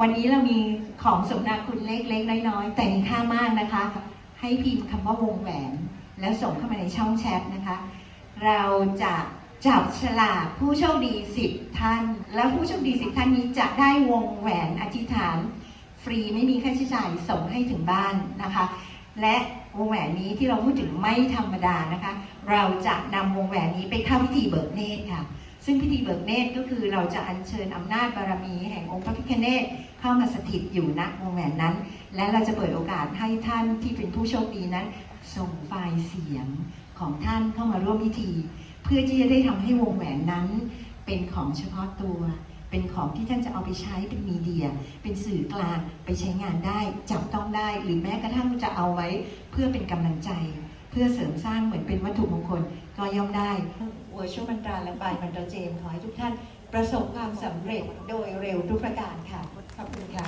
วันนี้เรามีของสมนาคุณเล็กๆ น้อยๆ แต่มีค่ามากนะคะ ให้พิมพ์คำว่าวงแหวน แล้วส่งเข้ามาในช่องแชทนะคะ เราจะจับฉลากผู้โชคดี 10 ท่าน แล้วผู้โชคดี 10 ท่านนี้จะได้วงแหวนอธิษฐาน ฟรีไม่มีค่าใช้จ่ายส่งให้ถึงบ้านนะคะ และวงแหวนนี้ที่เราพูดถึงไม่ธรรมดานะคะ เราจะนำวงแหวนนี้ไปเข้าพิธีเบิกเนตรค่ะ ซึ่งพิธีเบิกเนตรก็คือเราจะอัญเชิญอำนาจบารมีแห่งองค์พระพิฆเนศเข้ามาสถิตอยู่ณวงแหวนนั้น และเราจะเปิดโอกาสให้ท่านที่เป็นผู้โชคดีนั้น ส่งไฟล์เสียงของท่านเข้ามาร่วมพิธี เพื่อที่จะได้ทำให้วงแหวนนั้น เป็นของเฉพาะตัว เป็นของที่ท่านจะเอาไปใช้เป็นมีเดีย เป็นสื่อกลางไปใช้งานได้จับต้องได้ หรือแม้กระทั่งจะเอาไว้เพื่อเป็นกำลังใจ เพื่อเสริมสร้างเหมือนเป็นวัตถุมงคลก็ย่อมได้ วอร์ช่วบรรดาและปายบรรดาเจมขอให้ทุกท่านประสบความสำเร็จโดยเร็วทุกประการค่ะ ขอบคุณค่ะ